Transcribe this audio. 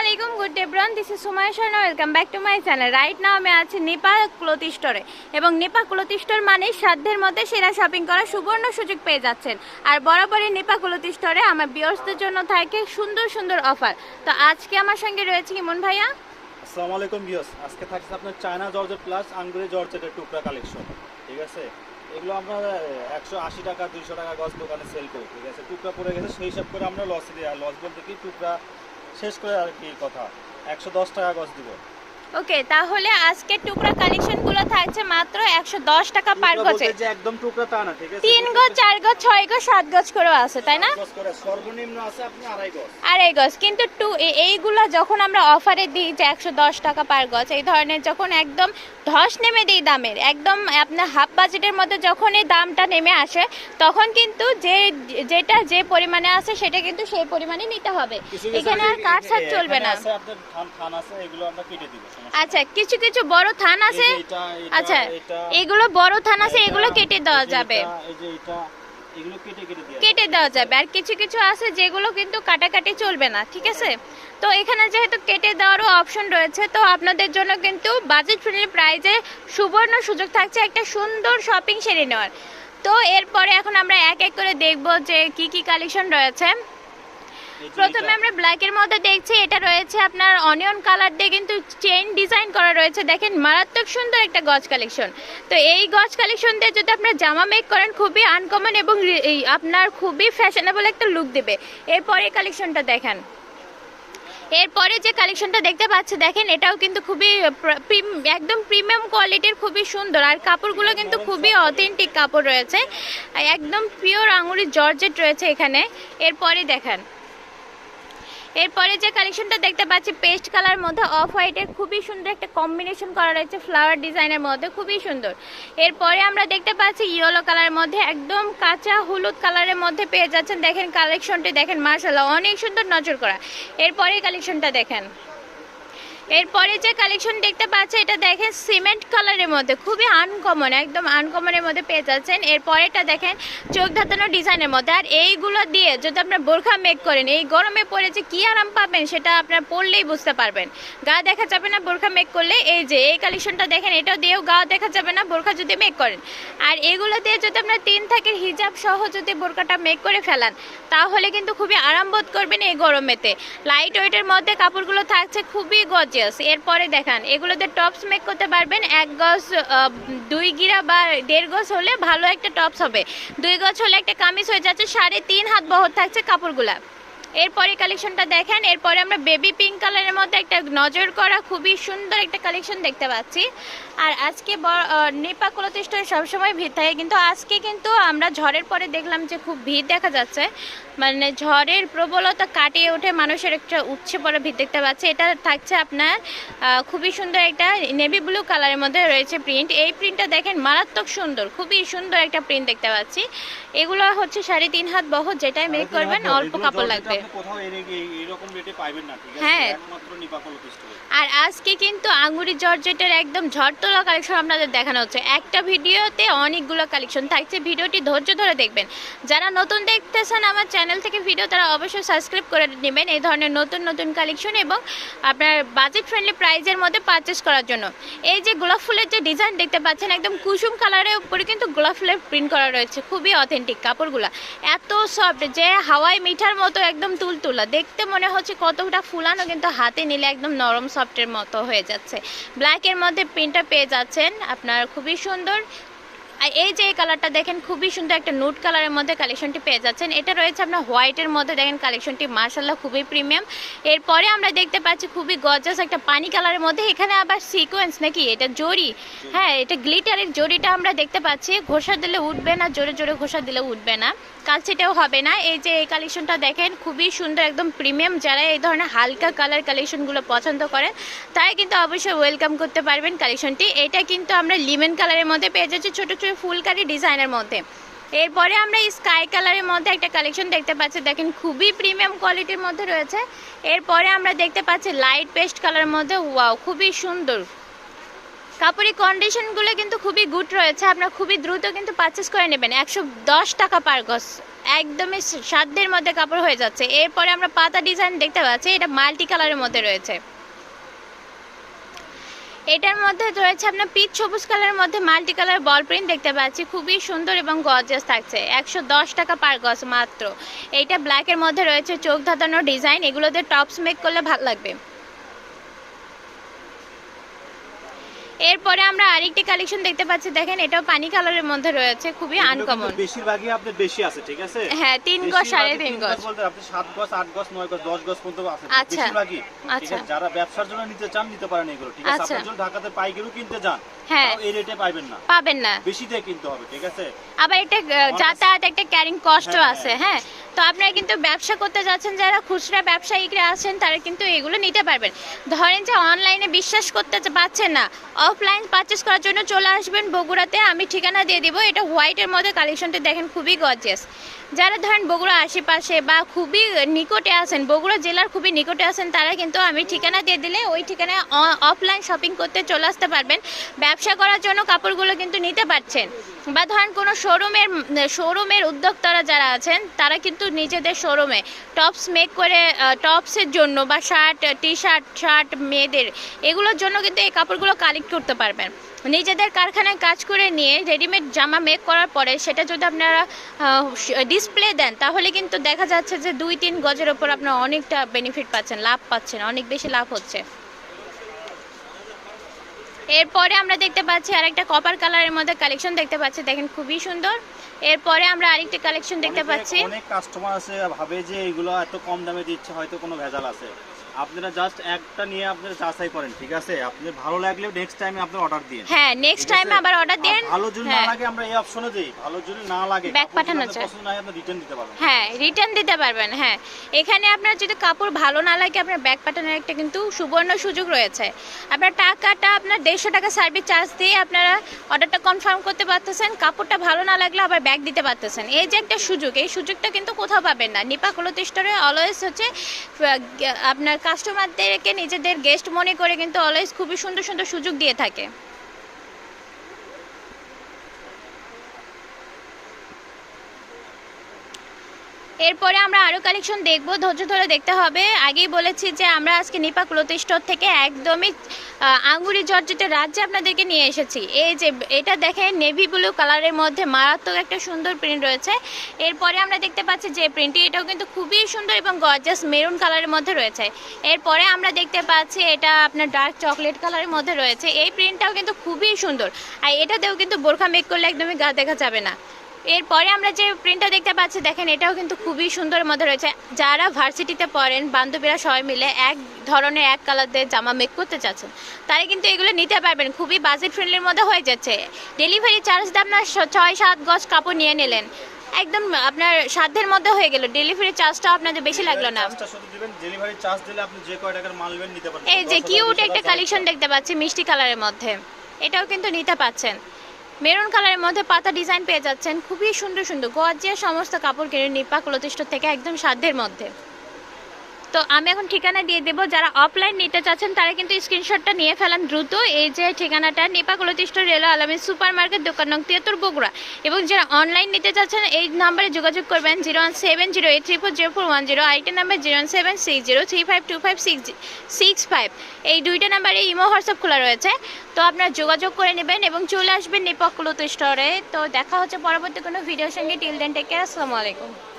আলাইকুম, good day bron. This is Sumaiya Sharma. Welcome back to my channel right now আমি আছি Nipa cloth স্টোরে এবং নিপা ক্লোথ স্টোর মানে সাধ্যের মধ্যে সেরা শপিং করার সুবর্ণ সুযোগ পেয়ে যাচ্ছেন। আর বরাবরই নিপা ক্লোথ স্টোরে আমার বিয়র্সদের জন্য থাকে সুন্দর সুন্দর অফার তো আজকে আমার সঙ্গে রয়েছে ইমন ভাইয়া। আসসালামু আলাইকুম ভিউস আজকে থাকছে আপনার চায়না জর্জেট প্লাস আঙ্গুরি জর্জেটের টুকরা কালেকশন ঠিক আছে? এগুলো আমরা একশো আশি টাকা, দুইশো টাকা গজ দোকানে সেল করি। ঠিক আছে? টুকরা পড়ে গেছে। সেই হিসাব করে আমরা লস লস বলতে কি? টুকরা শেষ করে আর কি কথা। একশো দশ টাকা গজ দিব। ওকে তাহলে আজকে টুকরা কালেকশনগুলো থাকছে মাত্র একশো দশ টাকা পার গজে। যে একদম টুকরা তা না ঠিক আছে? তিন গজ চার গজ ছয় গজ সাত গজ করে আছে তাই না? গজ করে। সর্বনিম্ন আছে আপনি আড়াই গজ। আড়াই গজ। কিন্তু টু এইগুলো যখন আমরা অফারে দিই যে একশো দশ টাকা পার গজ এই ধরনের যখন একদম ধস নেমে দেয় দামের। একদম আপনার হাফ বাজেটের মধ্যে যখন এই দামটা নেমে আসে তখন কিন্তু যে যেটা যে পরিমাণে আছে সেটা কিন্তু সেই পরিমাণে নিতে হবে। এখানে আর কাঠ সার চলবে না। আচ্ছা কিছু কিছু বড় থান আছে। আচ্ছা এগুলো বড় থান আছে এগুলো কেটে দেওয়া যাবে এটা, এই যে এটা এগুলো কেটে দেওয়া যাবে। আর কিছু কিছু আছে যেগুলো কিন্তু কাটাকাটি চলবে না ঠিক আছে? তো এখানে যেহেতু কেটে দেওয়ারও অপশন রয়েছে তো আপনাদের জন্য কিন্তু বাজেট ফ্রেন্ডলি প্রাইজে সুবর্ণ সুযোগ থাকছে একটা সুন্দর শপিং সেরে নেওয়ার। তো এরপরে এখন আমরা এক এক করে দেখব যে কি কি কালেকশন রয়েছে। প্রথমে। আমরা ব্ল্যাকের মধ্যে দেখছি এটা রয়েছে আপনার অনিয়ন কালার দিয়ে কিন্তু চেইন ডিজাইন করা রয়েছে। দেখেন মারাত্মক সুন্দর একটা গজ কালেকশন তো এই গজ কালেকশন দিয়ে যদি আপনার জামা মেক করেন খুবই আনকমন এবং আপনার খুবই ফ্যাশনেবল একটা লুক দেবে। এরপরে কালেকশনটা দেখেন। এরপরে যে কালেকশনটা দেখতে পাচ্ছি দেখেন এটাও কিন্তু খুবই একদম প্রিমিয়াম কোয়ালিটির খুবই সুন্দর। আর কাপড়গুলো কিন্তু খুবই অথেন্টিক কাপড় রয়েছে। একদম পিওর আঙুরি জর্জেট রয়েছে এখানে। এরপরে দেখেন। এরপরে যে কালেকশনটা দেখতে পাচ্ছি, পেস্ট কালার মধ্যে অফ হোয়াইটের খুবই সুন্দর একটা কম্বিনেশন করা রয়েছে ফ্লাওয়ার ডিজাইনের মধ্যে, খুবই সুন্দর। এরপরে আমরা দেখতে পাচ্ছি ইয়েলো কালারের মধ্যে একদম কাঁচা হলুদ কালারের মধ্যে পেয়ে যাচ্ছেন। দেখেন কালেকশনটি দেখেন মার্শাল্লাহ অনেক সুন্দর নজর করা। এরপরে কালেকশনটা দেখেন। এরপরে যে কালেকশন দেখতে পাচ্ছেন এটা দেখেন সিমেন্ট কালারের মধ্যে, খুবই আনকমন একদম আনকমনের মধ্যে পেয়ে যাচ্ছেন। এরপরেটা দেখেন চোখ ধাতানো ডিজাইনের মধ্যে। আর এইগুলো দিয়ে যদি আপনার বোরখা মেক করেন, এই গরমে পরে যে কী আরাম পাবেন, সেটা আপনার পরলেই বুঝতে পারবেন। গা দেখা যাবে না বোরখা মেক করলে, এই যে, এই কালেকশনটা দেখেন, এটাও দিয়েও গা দেখা যাবে না বোরখা যদি মেক করেন। আর এগুলো দিয়ে যদি আপনার তিন থাকের হিজাব সহ যদি বোরখাটা মেক করে ফেলান, তাহলে কিন্তু খুবই আরাম বোধ করবেন এই গরমেতে। লাইট ওয়েটের মধ্যে কাপড়গুলো থাকছে খুবই গজিয়াস এরপরে দেখান, এগুলোতে টপস মেক করতে পারবেন এক গজ দুই গিরা বা দেড় গজ হলে ভালো একটা টপস হবে। দুই গজ হলে একটা কামিজ হয়ে যাচ্ছে, সাড়ে তিন হাত বহর থাকছে কাপড়গুলা। এরপরে কালেকশনটা দেখেন এরপরে আমরা বেবি পিঙ্ক কালারের মধ্যে একটা নজর করা খুবই সুন্দর একটা কালেকশন দেখতে পাচ্ছি। আর আজকে নেপা ক্লথ সবসময় ভিড় থাকে কিন্তু আজকে কিন্তু আমরা ঝড়ের পরে দেখলাম যে খুব ভিড় দেখা যাচ্ছে। মানে ঝড়ের প্রবলতা কাটিয়ে উঠে মানুষের একটা উচ্ছে পড়া ভিড় দেখতে পাচ্ছি। এটা থাকছে আপনার খুবই সুন্দর একটা নেভি ব্লু কালারের মধ্যে রয়েছে প্রিন্ট এই প্রিন্টটা দেখেন মারাত্মক সুন্দর খুবই সুন্দর একটা প্রিন্ট দেখতে পাচ্ছি। এগুলো হচ্ছে সাড়ে তিন হাত বহর যেটাই মেক করবেন অল্প কাপড় লাগবে। হ্যাঁ। আর আজকে কিন্তু আঙ্গুরি জর্জেটের একদম ঝড়তলা কালেকশন আপনাদের দেখানো হচ্ছে। একটা ভিডিওতে অনেকগুলো কালেকশন থাকছে। ভিডিওটি ধৈর্য ধরে দেখবেন। যারা নতুন দেখতেছেন আমার চ্যানেল থেকে ভিডিও তারা অবশ্যই সাবস্ক্রাইব করে নেবেন এই ধরনের নতুন নতুন কালেকশন এবং আপনার বাজেট ফ্রেন্ডলি প্রাইজের মধ্যে পারচেস করার জন্য। এই যে গোলাপ ফুলের যে ডিজাইন দেখতে পাচ্ছেন একদম কুসুম কালারের উপরে কিন্তু গোলাপ ফুলের প্রিন্ট করা রয়েছে। খুবই অথেন্টিক কাপড়গুলো। এত সফট যে হাওয়াই মিঠার মতো একদম তুলতুলা। দেখতে মনে হচ্ছে কতটা ফুলানো, কিন্তু হাতে নিলে একদম নরম সফটের মতো হয়ে যাচ্ছে। ব্ল্যাকের মধ্যে প্রিন্টটা পেয়ে যাচ্ছেন আপনার, খুবই সুন্দর। এই যে এই কালারটা দেখেন, খুবই সুন্দর একটা নুট কালারের মধ্যে কালেকশনটি পেয়ে যাচ্ছেন। এটা রয়েছে আপনার হোয়াইটের মধ্যে, দেখেন কালেকশনটি মার্শাল্লাহ খুবই প্রিমিয়াম এরপরে আমরা দেখতে পাচ্ছি খুবই গজাস একটা পানি কালারের মধ্যে। এখানে আবার সিকোয়েন্স নাকি, এটা জরি। হ্যাঁ এটা গ্লিটারের জরিটা আমরা দেখতে পাচ্ছি। ঘোষা দিলে উঠবে না, জোরে জোরে ঘোষা দিলে উঠবে না। কালচিটাও হবে না। এই যে এই কালেকশনটা দেখেন, খুবই সুন্দর, একদম প্রিমিয়াম যারা এই ধরনের হালকা কালার কালেকশনগুলো পছন্দ করেন তাই কিন্তু অবশ্যই ওয়েলকাম করতে পারবেন কালেকশনটি এটা কিন্তু আমরা লিমেন কালারের মধ্যে পেয়ে যাচ্ছি, ছোটো ছোটো ফুলকারি ডিজাইনের মধ্যে। এরপরে আমরা স্কাই কালারের মধ্যে একটা কালেকশন দেখতে পাচ্ছি। দেখেন, খুবই প্রিমিয়াম কোয়ালিটির মধ্যে রয়েছে। এরপরে আমরা দেখতে পাচ্ছি লাইট পেস্ট কালারের মধ্যে ওয়াও খুবই সুন্দর। কাপড়ের কন্ডিশনগুলো কিন্তু খুবই গুড রয়েছে। আপনারা খুবই দ্রুত কিন্তু পারচেস করে নেবেন। একশো দশ টাকা পার গজ। একদমই সাধ্যের মধ্যে কাপড় হয়ে যাচ্ছে। এরপরে আমরা পাতা ডিজাইন দেখতে পাচ্ছি। এটা মাল্টি কালারের মধ্যে রয়েছে। এটার মধ্যে রয়েছে আপনার পিচ সবুজ কালারের মধ্যে মাল্টি কালার বল প্রিন্ট দেখতে পাচ্ছি। খুবই সুন্দর এবং গর্জিয়াস থাকছে। একশো দশ টাকা পার গজ মাত্র। এইটা ব্ল্যাকের মধ্যে রয়েছে। চোখ ধাঁধানো ডিজাইন এগুলোতে টপস মেক করলে ভালো লাগবে। এরপরে আমরা আরেকটি কালেকশন দেখতে পাচ্ছি। দেখেন এটাও পানি কালারের মধ্যে রয়েছে খুবই আনকমন বেশিরভাগই আপনার বেশি আছে ঠিক আছে? হ্যাঁ তিন গজ সাড়ে তিন গজ বলতে আপনি সাত গজ আট গজ নয় গজ দশ গজ পর্যন্ত আছে আচ্ছা। বেশিরভাগই আচ্ছা। যারা ব্যবসার জন্য নিতে চান নিতে পারেন এগুলো ঠিক আছে? আচ্ছা। আপনার জন্য ঢাকাতে পাইকারিও কিনতে যান হ্যাঁ। এই রেটে পাইবেন না। পাবেন না। বেশি দিয়ে কিনতে হবে ঠিক আছে? আবার এটা যাতায়াত একটা ক্যারিং কষ্ট হ্যাঁ, আছে হ্যাঁ। তো আপনারা কিন্তু ব্যবসা করতে যাচ্ছেন যারা খুচরা ব্যবসায়িকরা আছেন তারা কিন্তু এগুলো নিতে পারবেন। ধরেন যে অনলাইনে বিশ্বাস করতে পারছেন না অফলাইন পারচেস করার জন্য চলে আসবেন বগুড়াতে। আমি ঠিকানা দিয়ে দিব। এটা হোয়াইটের মধ্যে কালেকশনটা দেখেন, খুবই গর্জিয়াস যারা ধরেন বগুড়া আশেপাশে বা খুবই নিকটে আছেন, বগুড়া জেলার খুবই নিকটে আছেন, তারা কিন্তু আমি ঠিকানা দিয়ে দিলে ওই ঠিকানায় অফলাইন শপিং করতে চলে আসতে পারবেন। ব্যবসা করার জন্য কাপড়গুলো কিন্তু নিতে পারছেন। বা ধরেন কোনো শোরুমের শোরুমের উদ্যোক্তারা যারা আছেন, তারা কিন্তু নিজেদের শোরুমে টপস মেক করে টপসের জন্য বা শার্ট টি শার্ট শার্ট মেয়েদের, এগুলোর জন্য কিন্তু এই কাপড়গুলো কালেক্ট করতে পারবেন। নিজেদের কারখানায় কাজ করে নিয়ে রেডিমেড জামা মেক করার পরে সেটা যদি আপনারা ডিসপ্লে দেন তাহলে কিন্তু দেখা যাচ্ছে যে দুই তিন গজের ওপর আপনারা অনেকটা বেনিফিট পাচ্ছেন লাভ পাচ্ছেন অনেক বেশি লাভ হচ্ছে। এরপরে আমরা দেখতে পাচ্ছি আরেকটা কপার কালারের মধ্যে কালেকশন দেখতে পাচ্ছি দেখেন খুবই সুন্দর। এরপরে আমরা আরেকটা কালেকশন দেখতে পাচ্ছি। অনেক কাস্টমার আছে ভাবে যে এগুলো এত কম দামে দিচ্ছে হয়তো কোনো ভেজাল আছে। আপনারা জাস্ট একটা নিয়ে আপনারা যাচাই করেন ঠিক আছে? আপনি ভালো লাগলে নেক্সট টাইমে আপনি অর্ডার দিন হ্যাঁ নেক্সট টাইমে আবার অর্ডার দেন ভালো যদি না হ্যাঁ। লাগে আমরা এই অপশনে দেই ভালো যদি না লাগে যদি পাঠানো আপনার যায়। পছন্দ না হয় আপনি রিটার্ন দিতে পারবেন। হ্যাঁ রিটার্ন দিতে পারবেন হ্যাঁ। এখানে আপনার যদি কাপড় ভালো না লাগে আপনার ব্যাগ পাঠানোর একটা কিন্তু সুবর্ণ সুযোগ রয়েছে। আপনার টাকাটা আপনার দেড়শো টাকা সার্ভিস চার্জ দিয়ে আপনারা অর্ডারটা কনফার্ম করতে পারতেছেন। কাপড়টা ভালো না লাগলে আবার ব্যাগ দিতে পারতেছেন। এই যে একটা সুযোগ এই সুযোগটা কিন্তু কোথাও পাবেন না। নিপা কলতি স্টোরে অলওয়েজ হচ্ছে আপনার কাস্টমারদেরকে নিজেদের গেস্ট মনে করে কিন্তু অলওয়েজ খুবই সুন্দর সুন্দর সুযোগ দিয়ে থাকে। এরপরে আমরা আরও কালেকশন দেখব, ধৈর্য ধরে দেখতে হবে। আগেই বলেছি যে আমরা আজকে নিপা ক্লোথ স্টোর থেকে একদমই আঙ্গুরি জর্জেটের রাজ্যে আপনাদেরকে নিয়ে এসেছি। এই যে, এটা দেখেন নেভি ব্লু কালারের মধ্যে মারাত্মক একটা সুন্দর প্রিন্ট রয়েছে। এরপরে আমরা দেখতে পাচ্ছি যে প্রিন্টটি এটাও কিন্তু খুবই সুন্দর এবং গর্জাস মেরুন কালারের মধ্যে রয়েছে। এরপরে আমরা দেখতে পাচ্ছি এটা আপনার ডার্ক চকলেট কালারের মধ্যে রয়েছে। এই প্রিন্টটাও কিন্তু খুবই সুন্দর। আর এটাতেও কিন্তু বোরখা মেক করলে একদমই গা দেখা যাবে না। এরপরে আমরা যে প্রিন্টটা দেখতে পাচ্ছি দেখেন এটাও কিন্তু খুবই সুন্দর মধ্যে রয়েছে। যারা ভার্সিটিতে পড়েন বান্ধবীরা সবাই মিলে এক ধরনের এক কালারদের জামা মেক করতে চাচ্ছেন তারা কিন্তু এগুলো নিতে পারবেন। খুবই বাজেট ফ্রেন্ডলির মধ্যে হয়ে যাচ্ছে। ডেলিভারি চার্জ দিয়ে আপনার ছয় সাত গজ কাপড় নিয়ে নিলেন। একদম আপনার সাধ্যের মধ্যে হয়ে গেল। ডেলিভারি চার্জটা আপনাদের বেশি লাগল না। চার্জটা শুধু দিবেন। ডেলিভারি চার্জ দিলে আপনি যে কয় টাকার মাল নিতে পারবেন। এই যে 10,000, কিউট একটা কালেকশন দেখতে পাচ্ছি মিষ্টি কালারের মধ্যে। এটাও কিন্তু নিতে পাচ্ছেন। মেরুন কালারের মধ্যে পাতা ডিজাইন পেয়ে যাচ্ছেন। খুবই সুন্দর সুন্দর গোয়াজিয়া সমস্ত কাপড় কিনে নিপাক কলতিষ্ঠ থেকে একদম সাধ্যের মধ্যে। তো আমি এখন ঠিকানা দিয়ে দেবো। যারা অফলাইন নিতে চাচ্ছেন, তারা কিন্তু স্ক্রিনশটটা নিয়ে ফেলান দ্রুত। এই যে ঠিকানাটা, নিপা কলতিষ্ঠ রেল আলমী সুপার মার্কেট দোকান নং তিয়াত্তর, বগুড়া। এবং যারা অনলাইন নিতে চাচ্ছেন, এই নাম্বারে যোগাযোগ করবেন zero one seven zero eight three four zero four one zero আইটের number zero one seven six zero three five two five six six five এই দুইটা নাম্বারে ইমো, হোয়াটসঅ্যাপ খোলা রয়েছে। তো আপনারা যোগাযোগ করে নেবেন এবং চলে আসবেন নিপা কলতি স্টোরে তো দেখা হচ্ছে পরবর্তী কোনো ভিডিওর সঙ্গে। টিল দেন টেক কেয়ার আসসালামু আলাইকুম।